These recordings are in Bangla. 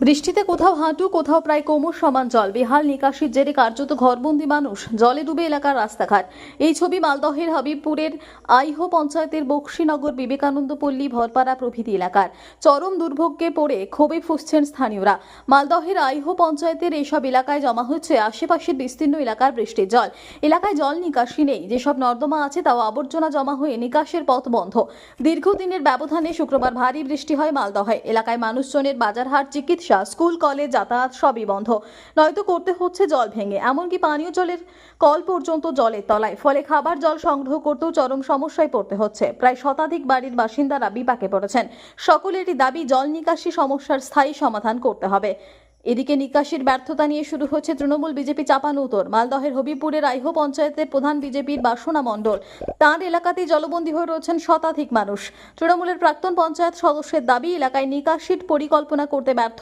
বৃষ্টিতে কোথাও হাঁটু, কোথাও প্রায় কোমর সমান জল। বেহাল নিকাশির জেরে কার্যত ঘরবন্দি মানুষ। জলে ডুবে এলাকার রাস্তাঘাট। এই ছবি মালদহের হাবিবপুরের আইহো পঞ্চায়েতের বক্সিনগর বিবেকানন্দ পল্লী ভরপাড়া প্রভৃতি এলাকার। চরম দুর্ভোগকে পড়ে ক্ষোভে ফুসছেন স্থানীয়রা। মালদহের আইহো পঞ্চায়েতের এইসব এলাকায় জমা হচ্ছে আশেপাশের বিস্তীর্ণ এলাকার বৃষ্টির জল। এলাকায় জল নিকাশি নেই। যেসব নর্দমা আছে তাও আবর্জনা জমা হয়ে নিকাশের পথ বন্ধ। দীর্ঘদিনের ব্যবধানে শুক্রবার ভারী বৃষ্টি হয় মালদহে। এলাকায় মানুষজনের বাজারহাট, চিকিৎসা স্কুল, কলেজ, যাতায়াত সবই বন্ধ। নয়তো করতে হচ্ছে জল ভেঙে, এমনকি পানীয় জলের কল পর্যন্ত জলের তলায়। ফলে খাবার জল সংগ্রহ করতেও চরম সমস্যায় পড়তে হচ্ছে। প্রায় শতাধিক বাড়ির বাসিন্দারা বিপাকে পড়েছেন। সকলেরই দাবি, জল নিকাশি সমস্যার স্থায়ী সমাধান করতে হবে। এদিকে নিকাশির ব্যর্থতা নিয়ে শুরু হচ্ছে তৃণমূল বিজেপি চাপানো উত্তর। মালদহের হবিপুরের আইহো পঞ্চায়েতের প্রধান বিজেপির বাসনা মণ্ডল। তাঁর এলাকাতেই জলবন্দী হয়ে রয়েছেন শতাধিক মানুষ। তৃণমূলের প্রাক্তন পঞ্চায়েত সদস্যের দাবি, এলাকায় নিকাশির পরিকল্পনা করতে ব্যর্থ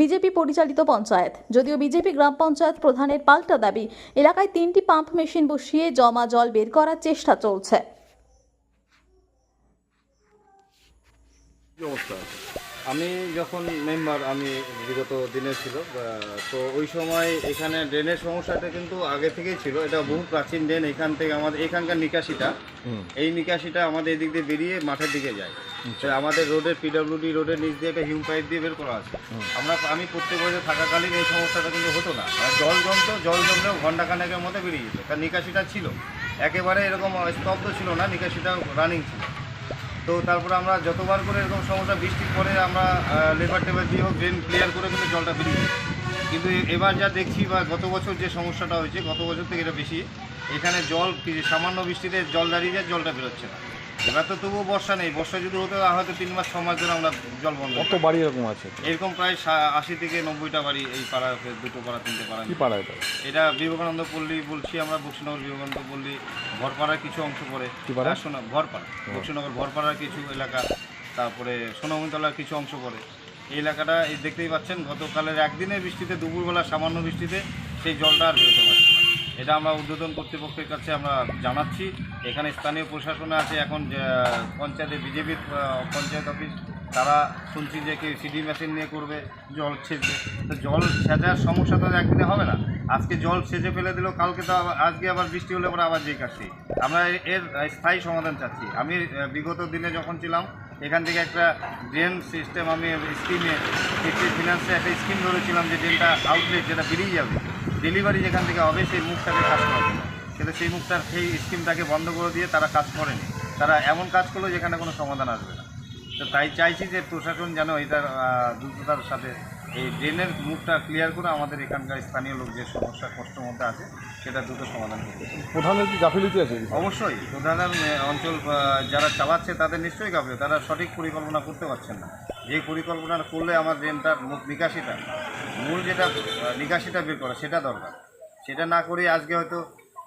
বিজেপি পরিচালিত পঞ্চায়েত। যদিও বিজেপি গ্রাম পঞ্চায়েত প্রধানের পাল্টা দাবি, এলাকায় তিনটি পাম্প মেশিন বসিয়ে জমা জল বের করার চেষ্টা চলছে। আমি যখন মেম্বার আমি বিগত দিনে ছিল তো ওই সময় এখানে ড্রেনের সমস্যাটা কিন্তু আগে থেকেই ছিল। এটা বহু প্রাচীন ড্রেন এখান থেকে আমাদের এখানকার নিকাশিটা। এই নিকাশিটা আমাদের এদিক দিয়ে বেরিয়ে মাঠের দিকে যায়। তো আমাদের রোডের পিডব্লিউডি রোডের নিচ দিয়ে একটা হিউম পাইপ দিয়ে বের করা আছে। আমরা আমি প্রত্যেক বছর থাকাকালীন এই সমস্যাটা কিন্তু হতো না। আর জল জমতো জল জমলেও ঘণ্টা খানেকের মধ্যে বেরিয়ে যেত। কারণ নিকাশিটা ছিল। একেবারে এরকম স্তব্ধ ছিল না নিকাশিটা রানিং ছিল। তো তারপরে আমরা যতবার করে এরকম সমস্যা বৃষ্টির পরে আমরা লেবার টেবার দিয়ে হোক ড্রেন ক্লিয়ার করে কিন্তু জলটা বেরিয়ে। কিন্তু এবার যা দেখছি বা গত বছর যে সমস্যাটা হয়েছে, গত বছর থেকে এটা বেশি এখানে জল সামান্য বৃষ্টিতে জল দাঁড়িয়ে যায়, জলটা বেরোচ্ছে না এবার তো তবুও বর্ষা নেই। বর্ষা যদি হতো হয়তো তিন মাস ছ মাস ধরে আমরা জল বন্ধ কত বাড়ি এরকম আছে? এরকম প্রায় সা- আশি থেকে নব্বইটা বাড়ি এই পাড়া দুটো পাড়া তিনটে পাড়া কি পাড়া এটা? এটা বিবেকানন্দ পল্লী বলছি আমরা বক্সিনগর বিবেকানন্দ পল্লী। ভরপাড়ার কিছু অংশ পড়ে। কি পাড়া? আর সোনা ভরপাড়া বক্সিনগর ভরপাড়ার কিছু এলাকা তারপরে সোনামতলার কিছু অংশ পড়ে। এই এলাকাটা এই দেখতেই পাচ্ছেন গতকালের একদিনের বৃষ্টিতে দুপুরবেলা সামান্য বৃষ্টিতে সেই জলটা আর বেরোতে পারছে। এটা আমরা উদ্বোধন কর্তৃপক্ষের কাছে আমরা জানাচ্ছি। এখানে স্থানীয় প্রশাসনে আছে, এখন পঞ্চায়েতে বিজেপির পঞ্চায়েত অফিস, তারা শুনছি যে কি সিডি মেশিন নিয়ে করবে, জল ছেঁচবে। তো জল ছেঁচার সমস্যা তো একদিনে হবে না। আজকে জল সেচে ফেলে দিল, কালকে তো আজকে আবার বৃষ্টি হলে পরে আবার যে কাশি আমরা এর স্থায়ী সমাধান চাচ্ছি। আমি বিগত দিনে যখন ছিলাম এখান থেকে একটা ড্রেন সিস্টেম আমি স্কিমে ফিনান্সে একটা স্কিম ধরেছিলাম যে ড্রেনটা আউটলেট যেটা বেরিয়ে যাবে। ডেলিভারি যেখান থেকে হবে, সেই মুখটাকে কাজ করবে কিন্তু সেই মুখটার সেই স্কিমটাকে বন্ধ করে দিয়ে তারা কাজ করেনি। তারা এমন কাজ করল যেখানে কোনো সমাধান আসবে না। তো তাই চাইছি যে প্রশাসন যেন এটার দ্রুততার সাথে এই ড্রেনের মুখটা ক্লিয়ার করে আমাদের এখানকার স্থানীয় লোক যে সমস্যা কষ্টের মধ্যে আছে সেটা দ্রুত সমাধান করতে প্রধানের কি গাফিলিতি আছে? অবশ্যই প্রধান অঞ্চল যারা চালাচ্ছে তাদের নিশ্চয়ই গাফলে তারা সঠিক পরিকল্পনা করতে পারছেন না। যে পরিকল্পনা করলে আমার ড্রেনটার মুখ নিকাশিটা মূল যেটা নিকাশিটা বের করা সেটা দরকার। সেটা না করে আজকে হয়তো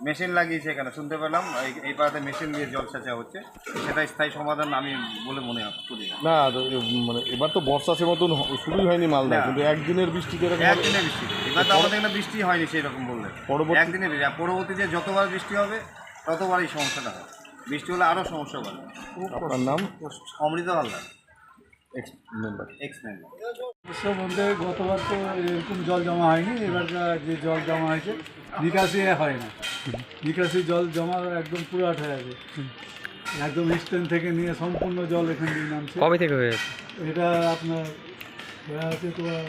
মেশিন লাগিয়েছে এখানে শুনতে পেলাম। এই- এই পাড়াতে মেশিন দিয়ে জল সেচা হচ্ছে। সেটা স্থায়ী সমাধান আমি বলে মনে করি না। না তো এ- মানে এবার তো বর্ষা সে মতন হ- শুরুই হয়নি মালদা না। কিন্তু একদিনের বৃষ্টিতে এরকম হবে। একদিনে বৃষ্টি। এবার তো আমাদের এখানে বৃষ্টি হয়নি সেই রকম বললে। পরবর্তী- একদিনে বৃষ্টি। আর পরবর্তীতে যতবার বৃষ্টি হবে ততবার এই সমস্যাটা হবে। বৃষ্টি হলে আরও সমস্যা হবে। আপনার নাম? Amrit Haldar ex member ex member উৎসব বলতে গতবার তো এরকম জল জমা হয়নি এবার যে জল জমা হয়েছে নিকাশি হয় না। নিকাশি জল জমা একদম পুরাট হয়ে আছে। একদম স্ট্যান্ড থেকে নিয়ে সম্পূর্ণ জল এখান দিয়ে নামছে। কবে থেকে হয়েছে এটা আপনার হয়ে আছে তোমার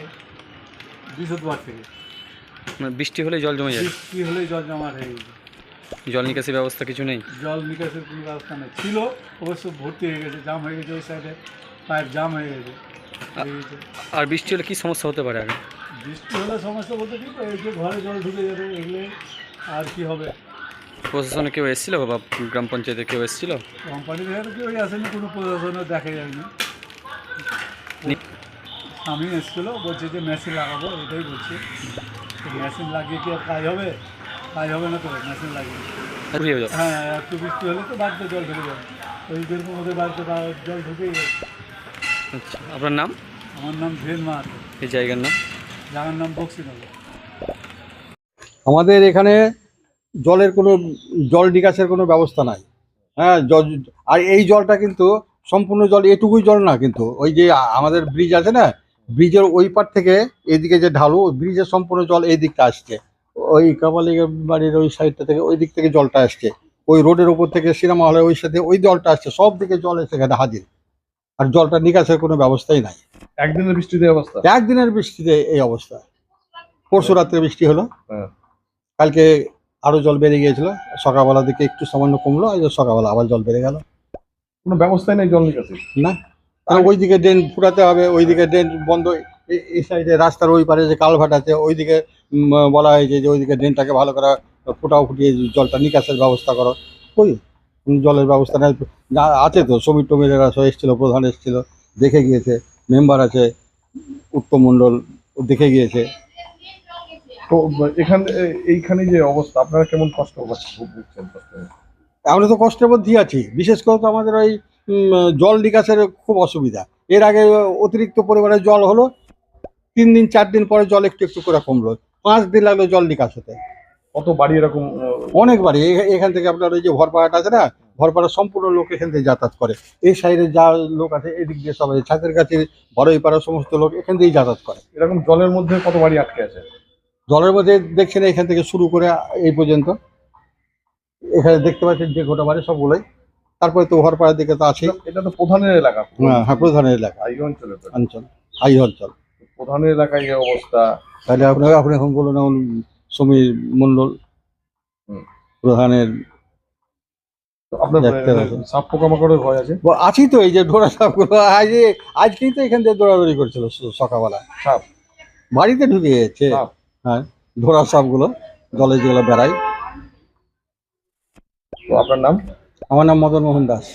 বৃহস্পতিবার থেকে। মানে বৃষ্টি হলে জল জমে যায় বৃষ্টি হলেই জল জমা হয়ে গেছে জল নিকাশি ব্যবস্থা কিছু নেই? জল নিকাশের কোনো ব্যবস্থা নেই। ছিল অবশ্য ভর্তি হয়ে গেছে জাম হয়ে গেছে ওই সাইডে পাইপ জাম হয়ে গেছে। আর বৃষ্টি হলে কি সমস্যা হতে পারে আগে? বৃষ্টি হলে সমস্যা বলতে কি এই যে ঘরে জল ঢুকে যাবে এগুলো আর কি হবে? প্রশাসনে কেউ এসেছিল বা গ্রাম পঞ্চায়েতে কেউ এসেছিল? কোম্পানি থেকে কেউ আসেনি কোনো প্রশাসনে দেখা যায়নি। আমি এসেছিল বলছে যে মেশিন লাগাবো এটাই বলছি। মেশিন লাগিয়ে কি আর কাজ হবে? কাজ হবে না তো মেশিন লাগিয়ে। হ্যাঁ একটু বৃষ্টি হলে তো বাড়িতে জল ঢুকে যাবে। ওই যেরকম ওদের বাড়িতে জল ঢুকেই যাবে। আচ্ছা আপনার নাম? আমার নাম ধীরেন মাহাতো এই জায়গার নাম? জায়গার নাম বক্সিনগর। আমাদের এখানে জলের কোনো জল নিকাশের কোনো ব্যবস্থা নাই। হ্যাঁ জল আর এই জলটা কিন্তু সম্পূর্ণ জল এটুকুই জল না কিন্তু। ওই যে আমাদের ব্রিজ আছে না ব্রিজের ওই পার থেকে এদিকে যে ঢালু ব্রিজের সম্পূর্ণ জল এই দিকটা আসছে। ওই কাবালি বাড়ির ওই সাইডটা থেকে ওই দিক থেকে জলটা আসছে। ওই রোডের উপর থেকে সিনেমা হলের ওই সাথে ওই জলটা আসছে। সব দিকে জল এসে সেখানে হাজির। আর জলটা নিকাশের কোনো ব্যবস্থাই নাই। একদিনের বৃষ্টিতে অবস্থা? একদিনের বৃষ্টিতে এই অবস্থা। পরশু রাত্রে বৃষ্টি হলো। হ্যাঁ। কালকে আরও জল বেড়ে গিয়েছিল। সকালবেলা দিকে একটু সামান্য কমলো আজ সকালবেলা আবার জল বেড়ে গেল। কোনো ব্যবস্থাই নেই জল নিকাশি? না। কারণ ওইদিকে ড্রেন ফুরাতে হবে ওইদিকে ড্রেন বন্ধ এই- সাইডে রাস্তার ওই পারে যে কালভার্ট আছে ওইদিকে বলা হয়েছে যে ওইদিকে ড্রেনটাকে ভালো করে ফুটাও ফুটিয়ে জলটা নিকাশের ব্যবস্থা করো। ওই জলের ব্যবস্থা নেই আছে তো সমীর টমিরেরা সব এসেছিল প্রধান এসেছিল দেখে গিয়েছে মেম্বার আছে উত্তম মণ্ডল দেখে গিয়েছে। তো এখানে এইখানে যে অবস্থা আপনারা কেমন কষ্ট পাচ্ছেন? আমরা তো কষ্টের মধ্যেই আছি। বিশেষ করে তো আমাদের ওই জল নিকাশের খুব অসুবিধা। এর আগে অতিরিক্ত পরিমাণে জল হলো তিন দিন চার দিন পরে জল একটু একটু করে কমলো। পাঁচ দিন লাগল জল নিকাশ হতে। কত বাড়ি এরকম অনেক বাড়ি। এখান থেকে আপনার ওই যে ভরপাড়াটা আছে না ভরপাড়া সম্পূর্ণ লোক এখান থেকে যাতায়াত করে। এই সাইডে যা লোক আছে এদিক দিয়ে সবাই ছাদের কাছে বড়ই পাড়ার সমস্ত লোক এখান থেকেই যাতায়াত করে। এরকম জলের মধ্যে কত বাড়ি আটকে আছে? জলের মধ্যে দেখছেন এখান থেকে শুরু করে এই পর্যন্ত। এখানে দেখতে পাচ্ছেন যে গোটা বাড়ি সবগুলোই। তারপরে তো ভরপাড়ার দিকে তো আছে এটা- তো প্রধানের এলাকা। হ্যাঁ হ্যাঁ প্রধানের এলাকা। এই অঞ্চলে অঞ্চল হাই অঞ্চল। প্রধানের এলাকায় যে অবস্থা। তাহলে আপনাকে আপনি এখন বলুন এখন সমীর মণ্ডল হুম। প্রধানের আপনার দেখতে হবে। সাপ পোকামাকড়ের ভয় আছে? ব- আছি তো এই যে ডোরা সাপগুলো আজ আজকেই তো এখান থেকে দৌড়াদৌড়ি করছিল স- সকালবেলা। সাপ? বাড়িতে ঢুকে গেছে। সাপ। হ্যাঁ ধরা সাপগুলো জলে যেগুলো বেড়ায়। তো আপনার নাম? আমার নাম মদন মোহন দাস।